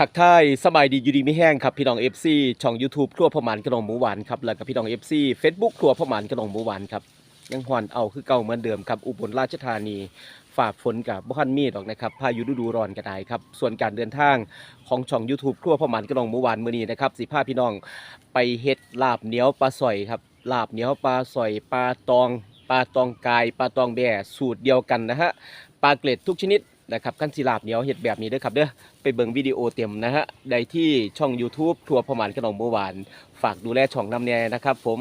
ทักทายสบายดีอยู่ดีไม่แห้งครับพี่น้อง FC ช่อง YouTube ครัวพ่อหมานกระนองหมูหวานครับแล้วก็พี่น้อง FC Facebook ครัวพ่อหมานกระนองหมูหวานครับยังหวนเอาคือเก่าเหมือนเดิมครับอุบลราชธานีฝากฝนกับบ่คันมีดอกนะครับพายุฤดูร้อนก็ได้ครับส่วนการเดินทางของช่อง YouTube ครัวพ่อหมานกระนองหมูหวานมื้อนี้นะครับสิพาพี่น้องไปเฮ็ดลาบเหนียวปลาสอยครับลาบเหนียวปลาสอยปลาตองปลาตองกายปลาตองแบ่สูตรเดียวกันนะฮะปลาเกล็ดทุกชนิด นะครับขั้นสิลาบเหนียวเห็ดแบบนี้ด้วยครับเด้อไปเบิ่งวิดีโอเต็มนะฮะใดที่ช่อง YouTube ทัวร์ประมาณขนมเมื่อวาน ฝากดูแลช่องน้ำแน่นะครับผม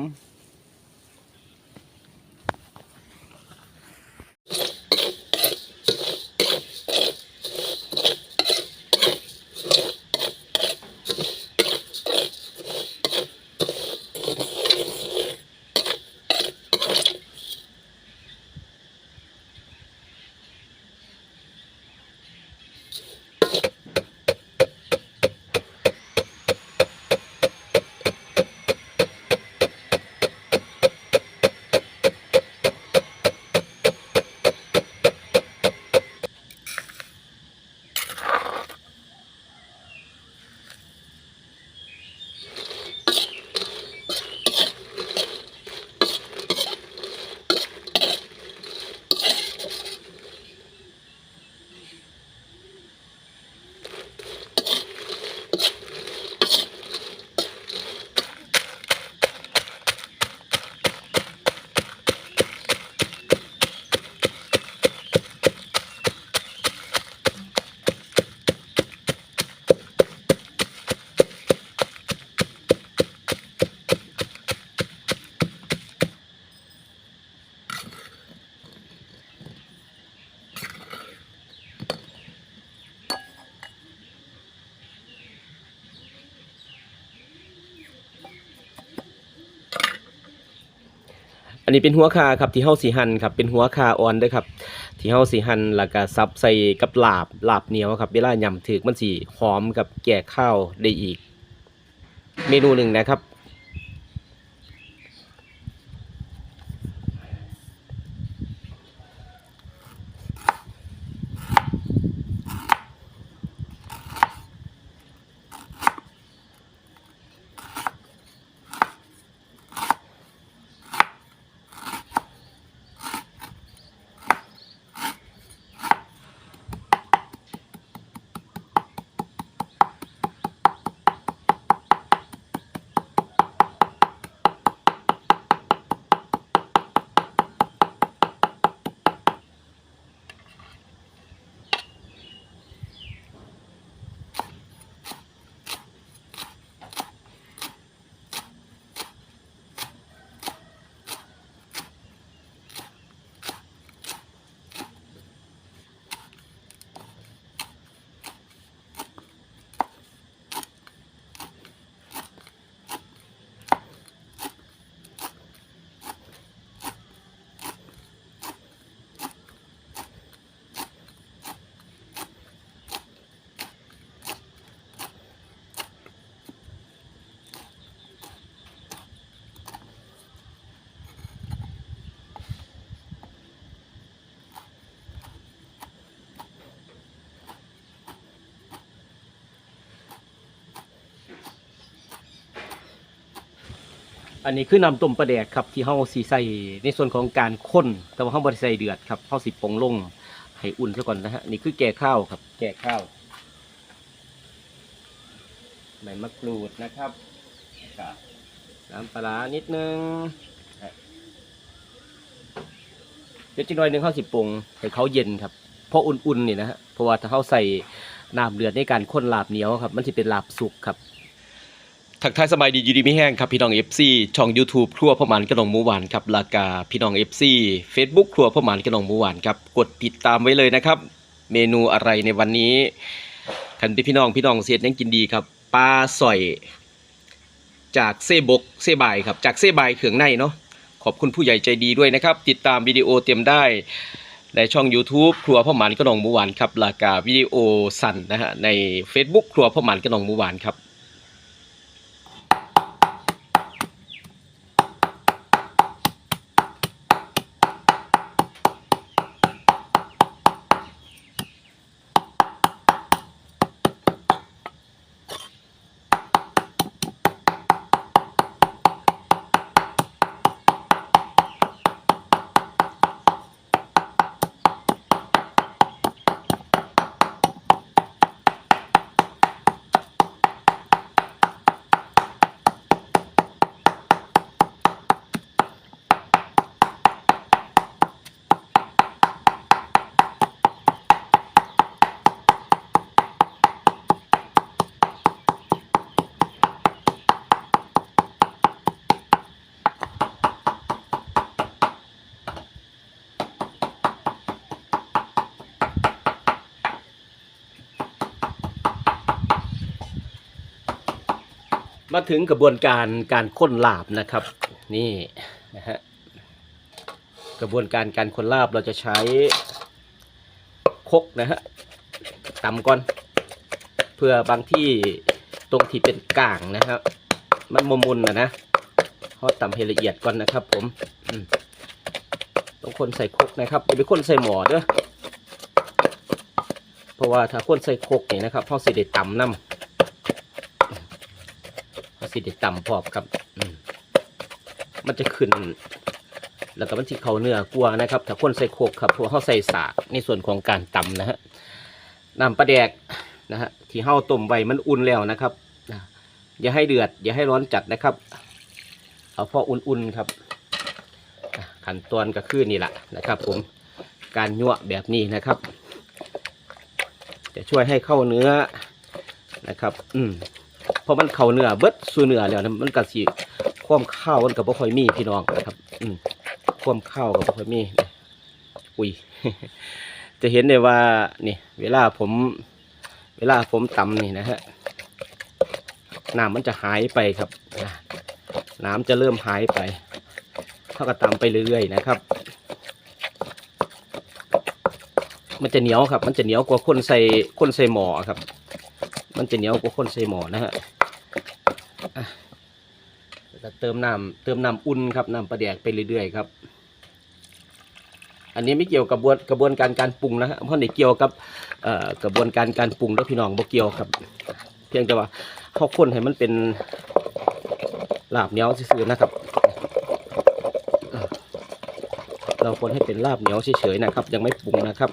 อันนี้เป็นหัวคาครับที่เฮาสีหันครับเป็นหัวคาอ่อนเด้อครับ ที่เฮาสีหันแล้วก็ซับใส่กับลาบลาบเหนียวครับเวลายำถึกมันสีหอมกับแก่ข้าวได้อีก เมนูหนึ่งนะครับ อันนี้คือน้ำต้มปลาแดกครับที่เฮาสีใส่ในส่วนของการข้นแต่ว่าเฮาบ่ได้ใส่เดือดครับเฮาสิปรุงลงให้อุ่นซะก่อนนะฮะนี่คือแก่ข้าวครับ แก่ข้าวใบมะกรูดนะครับแล้วก็น้ำปลาร้านิดนึงเดี๋ยวจิกหน่อยหนึงเฮาสิปรุงให้เขาเย็นครับเพราะอุ่นๆนี่นะฮะเพราะว่าถ้าเฮาใส่น้ำเดือดในการข้นลาบเหนียวครับ มันสิเป็นลาบสุกครับ ทักทายสบายดียูดีไม่แห้งครับพี่น้อง FC ช่อง YouTube ครัวพ่อหมันกระนองมูหวานครับลากาพี่น้อง FC Facebook ครัวพ่อหมันกระนองมูหวานครับกดติดตามไว้เลยนะครับ เมนูอะไรในวันนี้คันที่พี่น้องพี่น้องเสียดยังกินดีครับปลาสอย จากเซบกเซบายครับจากเซบายเขืองในเนาะขอบคุณผู้ใหญ่ใจดีด้วยนะครับ ติดตามวิดีโอเต็มได้ในช่อง YouTube ครัวพ่อหมันกระนองมูหวานครับลากาวิดีโอสั้นนะฮะใน Facebook ครัวพ่อหมันกระนองมูหวานครับ มาถึงกระบวนการการค้นลาบนะครับ นี่นะฮะกระบวนการการค้นลาบเราจะใช้คกนะฮะตำก่อน เพื่อบางที่ตรงที่เป็นก่างนะครับ มันมมุนนะนะเขาตำให้ละเอียดก่อนนะครับ ผมต้องคนใส่คกนะครับอย่าไปคนใส่หมอเด้อเพราะว่าถ้าคนใส่คกนี่นะครับเขาสิได้ตำน้ำ สิได้ต่ำพอบครับมันจะขึ้น แล้วก็มันที่เขาเนื้อกลัวนะครับ ถ้าคนใส่โคกครับเพราะว่าเขาใส่สากในส่วนของการตำนะฮะน้ำปลาแดกนะฮะที่เฮาต้มไว้มันอุ่นแล้วนะครับอย่าให้เดือด อย่าให้ร้อนจัดนะครับ เอาพออุ่นๆครับขั้นตอนก็คือนี่แหละนะครับ ผมการยั่วแบบนี้นะครับ จะช่วยให้เข้าเนื้อนะครับ อืม เพราะมันเข่าเนื้อเบิดสู่เนื้อแล้วนะมันก็สิความข้าวมันก็บ่ค่อยมีพี่น้องนะครับ อืมความข้าวก็บ่ค่อยมี อุ้ยจะเห็นได้ว่านี่ เวลาผม เวลาผมตำนี่นะฮะน้ำมันจะหายไปครับน้ำจะเริ่มหายไปเท่ากับตำไปเรื่อยๆนะครับ มันจะเหนียวครับ มันจะเหนียวกว่าคนใส่คนใส่หมอครับ มันจะเหนียวกว่าคนใส่หมอนะฮะ เติมน้ำเติมน้ำอุ่นครับน้ำปลาแดกไปเรื่อยๆครับ อันนี้ไม่เกี่ยวกับกระบวนกระบวนการการปรุงนะฮะเพราะในเกี่ยวกับกระบวนการการปรุงแล้วพี่น้องบ่เกี่ยวครับ เพียงแต่ว่าเขาคนให้มันเป็นลาบเหนียวซื่อๆนะครับ เราคนให้เป็นลาบเหนียวเฉยๆนะครับ ยังไม่ปรุงนะครับ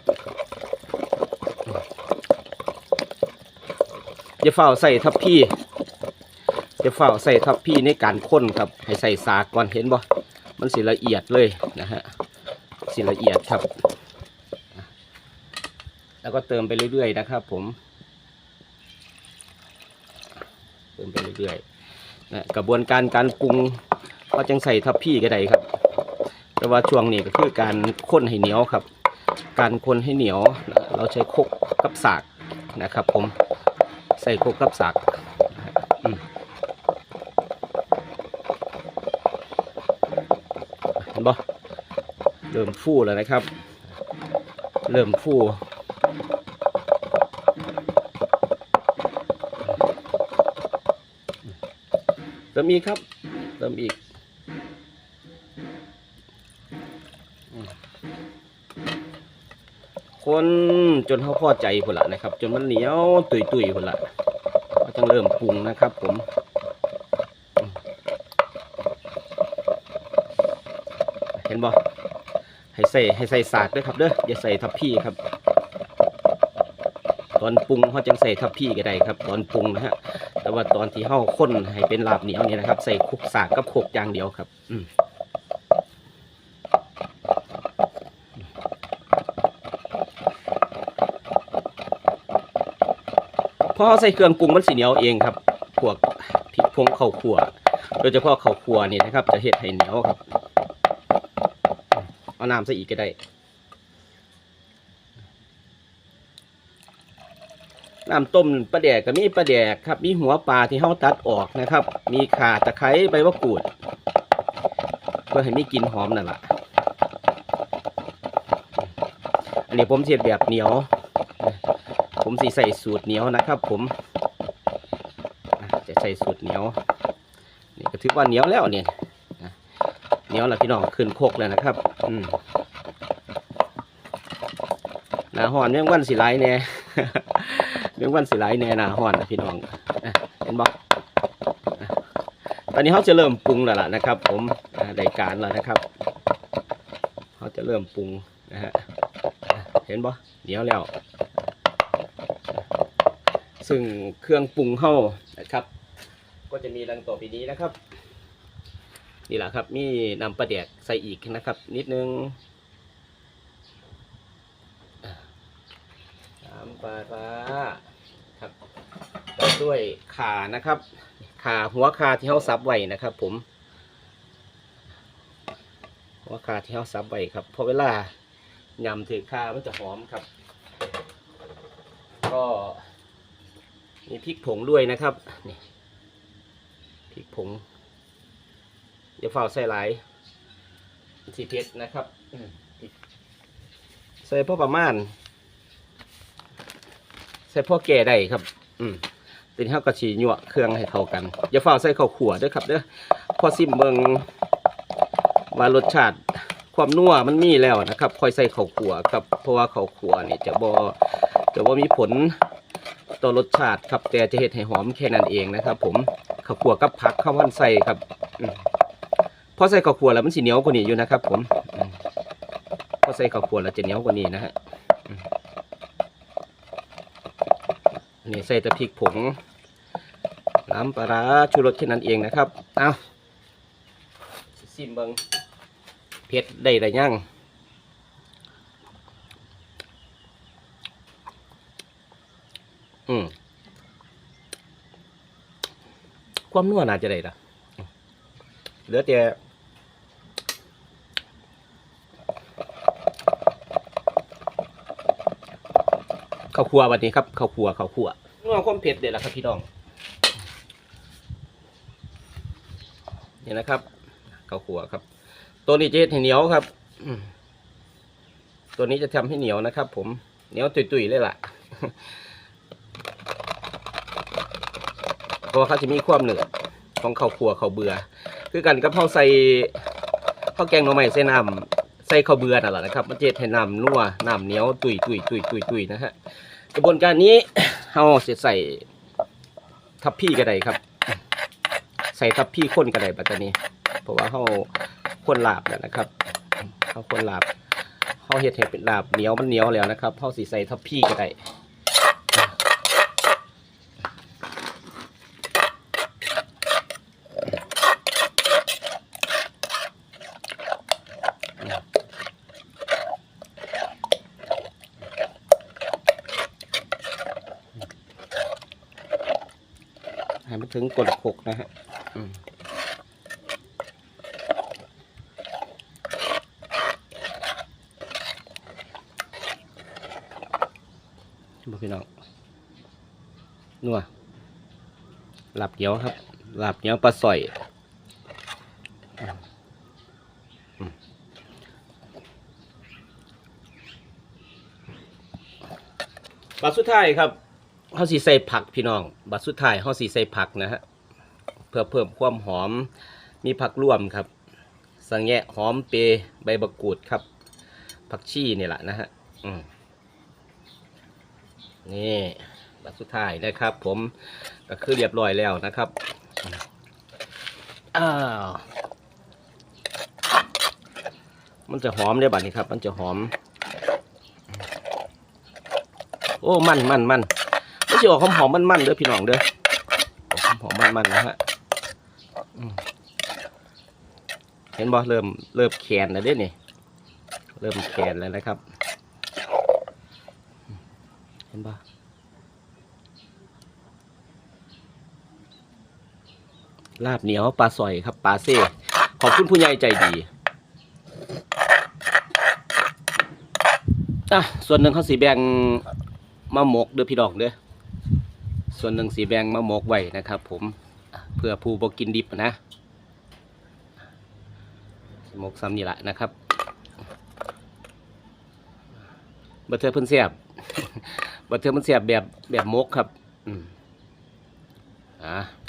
อย่าเฝ้าใส่ทับพี่ อย่าเฝ้าใส่ทับพี่ในการค้นครับ ให้ใส่สากก่อนเห็นบ่ มันสิละเอียดเลยนะฮะสิละเอียดครับ แล้วก็เติมไปเรื่อยๆนะครับผม เติมไปเรื่อยๆนะกระบวนการการปรุงก็จังใส่ทับพี่ก็ได้ครับ แต่ว่าช่วงนี้ก็คือการค้นให้เหนียวครับ การคนให้เหนียว เราใช้คกกับสากนะครับผม ใส่คกกับสักอืมเห็นบ่ เริ่มฟูแล้วนะครับ เริ่มฟูเติมอีกครับเติมอีกคนจนเขาพอใจพุ่นละนะครับ จนมันเหนียวตุยตุยๆพุ่นละก็จะเริ่มปรุงนะครับผมอืมเห็นบ่ ให้ใส่ให้ใส่สากด้วยครับเด้ออย่าใส่ทับพี่ครับ ตอนปรุงเขาจังใส่ทับพี่ก็ได้ครับ ตอนปรุงนะฮะแต่ว่าตอนที่เฮาข้นให้เป็นลาบเหนียวนี่นะครับ ใส่คุกสากกับโคกอย่างเดียวครับ อืมพอใส่เครื่องปรุงมันสีเหนียวเองครับพวกพริกพงข้าวขั่วโดยเฉพาะข้าวขั่วนี่นะครับ จะเห็ดให้เหนียวครับ เอาน้ำใส่อีกก็ได้น้ำต้มปลาแดกก็มีปลาแดกครับ มีหัวปลาที่เฮาตัดออกนะครับ มีข่าตะไคร้ใบมะกรูด เพื่อให้มีกลิ่นหอมนั่นแหละอันนี้ผมเสียดแบบเหนียว ผมสีใส่สูตรเหนียวนะครับ ผมจะใส่สูตรเหนียวนี่ก็ถือว่าเหนียวแล้วเนี่ยเหนียวแล้วพี่น้องขึ้นโคกแล้วนะครับ หนาหอนเมื่อวันสีไลเนี่ยเมื่อวันสีไลเนี่ยหนาหอนพี่น้องเห็นบอกตอนนี้เขาจะเริ่มปรุงแล้วล่ะนะครับ ผมอะได้การแล้วนะครับเขาจะเริ่มปรุงนะฮะเห็นบ่เหนียวแล้วซึ่งเครื่องปรุงเข้านะครับ ก็จะมีดังต่อไปนี้นะครับ นี่แหละครับ มีนำปลาแดกใส่อีกนะครับ นิดนึงน้ำปลาร้าครับด้วยขานะครับ ขาหัวขาที่เขาซับไว้นะครับ ผม หัวขาที่เขาซับไว้ครับพราะเวลายำถือข่ามันจะหอมครับ ก็มีพริกผงด้วยนะครับนี่พริกผง อย่าฝ่าใส่หลายสีเผ็ดนะครับอืมใส่พอประมาณ ใส่พอแก่ได้ครับ อืมเป็นข้าวกระชีหยวเครื่องให้เข้ากัน อย่าฝ่าใส่ข้าวขัวเด้วยครับเด้อพอซิมเบิงว่ารสชาติความนัวมันมีแล้วนะครับค่อยใส่ข้าวขัวครับเพราะว่าข้าวขัวเนี่ยจะบ่จะบ่มีผลต่อรสชาติครับแต่จะเฮ็ดให้หอมแค่นั้นเองนะครับ ผมข้าวขัวกับผักข้าววันใส่ครับอืม พอใส่ข้าวขัวแล้วมันสิเหนียวกว่านี้อยู่นะครับ ผมพอใส่ข้าวขัวแล้วจะเหนียวกว่านี้นะฮะนนี้ใส่ต่พริกผงน้ำปลาร้าชูรสแค่นั้นเองนะครับเอาซิมเบิงเผ็ดได้แต่ยังอืมความนัวน่าจะได้ละเหลือแต่ ขัววันนี้ครับข้าวคั่วข้าวคั่วนัวความเผ็ดเด็ดละครับพี่น้องนี่นะครับข้าวคั่วครับ ตัวนี้จะเฮ็ดให้เหนียวครับตัวนี้จะทำให้เหนียวนะครับ ผมเหนียวตุยๆเลยล่ะเพราะเขาจะมีความเหนืดของข้าวคั่วข้าวเบื่อ คือกันกับข้าวใส่ข้าวแกงหน่อไม้ใส่น้ำใส่ข้าวเบื่อนั่นแหละนะครับมันจะเฮ็ดให้น้ำนัวน้ำเหนียวตุยตุยตุยตุยตุยนะฮะ กระบวนการนี้เราจะใส่ทับพี่กระได้ครับ ใส่ทับพี่ข้นกระได้ปัตตานีเพราะว่าเขาข้นลาบแล้วนะครับเขาข้นลาบเขาเห็ดเห้เป็นลาบเหนียวมันเหนียวแล้วนะครับเขาสีใส่ทับพี่กระได ถึงกดขกนะฮะบ่พี่น้องนัวหลับเหนียวครับ หลับเหนียวปลาสอยอืมบัตรสุดท้ายครับ เขาสีใส่ผักพี่น้อง บัตรสุดท้ายเขาสีใส่ผักนะฮะ เพื่อเพิ่มความหอม มีผักร่วมครับ สังแงะหอมเปย์ใบมะกูดครับ ผักชีนี่แหละนะฮะนี่บัตรสุดท้ายนะครับ ผมก็คือเรียบร้อยแล้วนะครับอ้าวมันจะหอมได้บัดนี้ครับ มันจะหอม โอ้ มันมันมัน ไม่ใช่ออกหอมหอมมันมันเด้อพี่น้องเด้อหอมหอมมันมันะฮะเห็นบ่เริ่มเริ่มแขนแล้วเด้นี่เริ่มแขนแล้วนะครับ เห็นปะลาบเหนียวปลาสอยครับปลาเซ่ขอบคุณผู้ใหญ่ใจดีอะส่วนหนึ่งเขาสีแบงมาหมกเด้อพี่ดอกเด้อ ส่วนหนึ่งสีแบงมาหมกไว้นะครับผมเพื่อผู้บกินดิบนะหมกซ้ำนี่แหละนะครับบัตเทอร์เพิ่นเสียบบัตเทอร์มันเสียบแบบแบบมกครับ อ่าอะ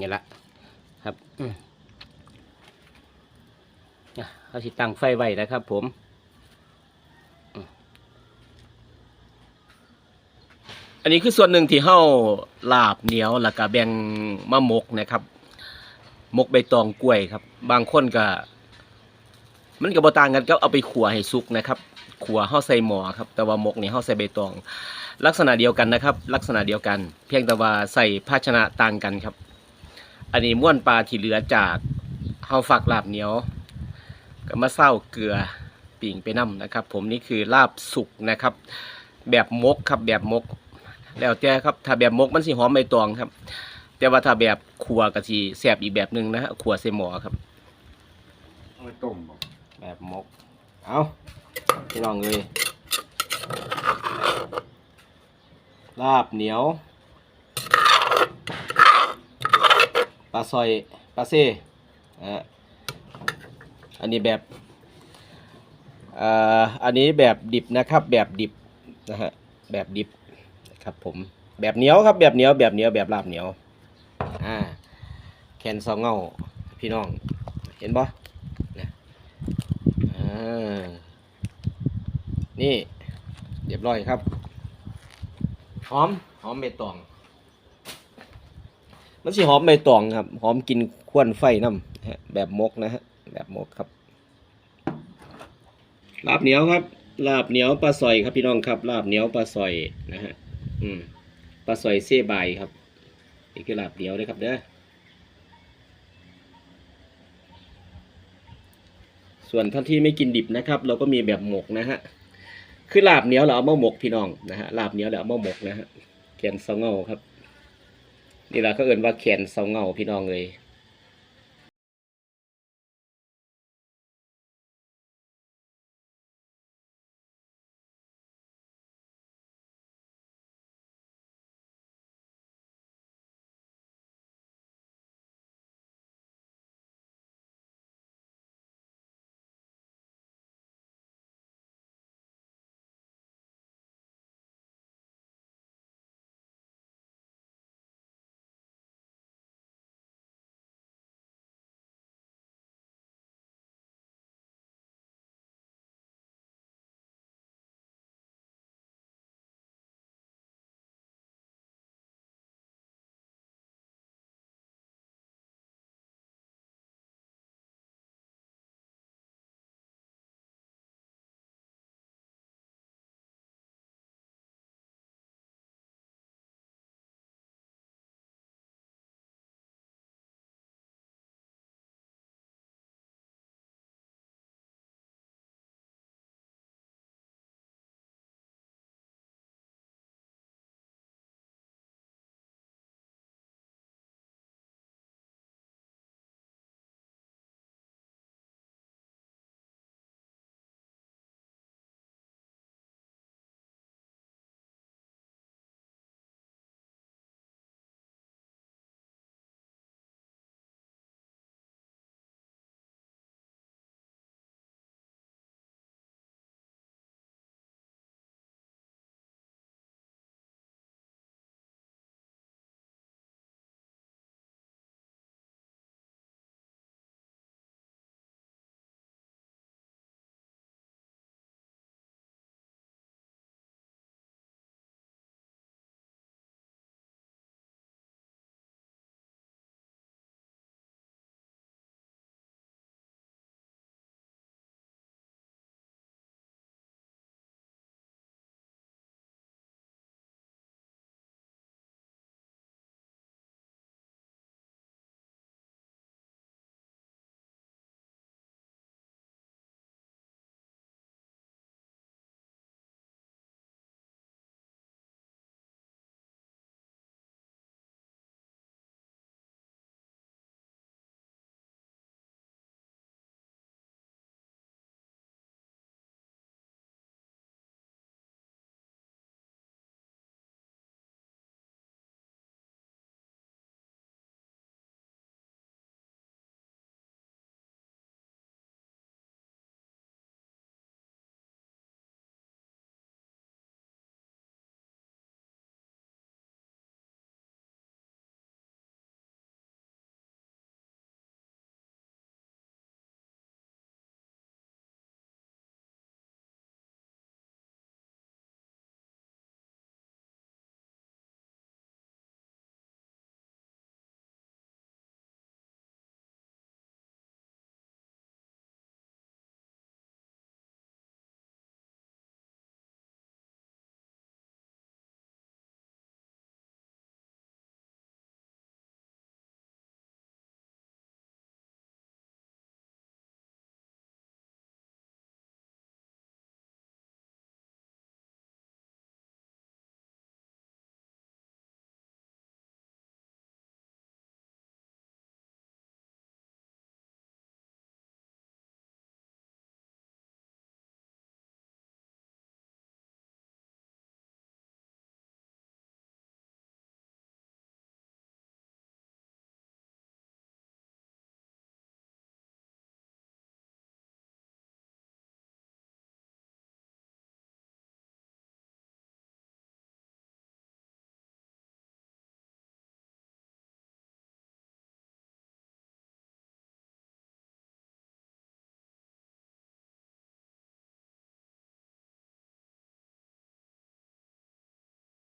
นี่ละ ครับอืมอะเขาสิตั้งไฟไว้นะครับผมอันนี้คือส่วนหนึ่งที่เห่าลาบเหนียวแล้วก็แบ่งมะมกนะครับมกใบตองกล้วยครับ บางคนก็ มันก็บ่ต่างกันก็เอาไปขัวให้สุกนะครับขัวเห่าใส่หม้อครับ แต่ว่ามกนี่เห่าใส่ใบตอง ลักษณะเดียวกันนะครับ ลักษณะเดียวกัน เพียงแต่ว่าใส่ภาชนะต่างกันครับ อันนี้ม้วนปลาที่เหลือจากเห่าฝักลาบเหนียวก็มาเศร้าเกลือปิ่งไปนํนะครับ ผมนี่คือลาบสุกนะครับ แบบมกครับแบบมก แล้วแต่ครับถ้าแบบมกมันสิหอมใบตองครับ แต่ว่าถ้าแบบขัวก็สิแซ่บอีกแบบหนึงนะฮะขัวใส่หม้อครับเอาไปต้มบ่แบบมก เอาพี่น้องเลยลาบเหนียว ปลาซอยปลาเซ่อะอันนี้แบบอ่าอันนี้แบบดิบนะครับแบบดิบนะฮะแบบดิบครับผมแบบเหนียวครับแบบเหนียวแบบเหนียวแบบลาบเหนียวอ่าแคนซองเงาพี่น้องเห็นปะนี่เรียบร้อยครับ หอม หอมใบตอง มันสิหอมใบตองครับ หอมกินควนไฟน้ำแบบมกนะฮะ แบบมกครับ ลาบเหนียวครับ ลาบเหนียวปลาซอยครับพี่น้องครับ ลาบเหนียวปลาซอยนะฮะ อืม ปลาซอยเซ่บายครับ นี่คือลาบเหนียวเลยครับเด้อ ส่วนท่านที่ไม่กินดิบนะครับ เราก็มีแบบหมกนะฮะ คือลาบเหนียวเราเอามาหมกพี่น้องนะฮะ ลาบเหนียวเราเอามาหมกนะฮะแขนเสาเงาครับ นี่แหละก็เอินว่าแขนเสาเงาพี่น้องเลย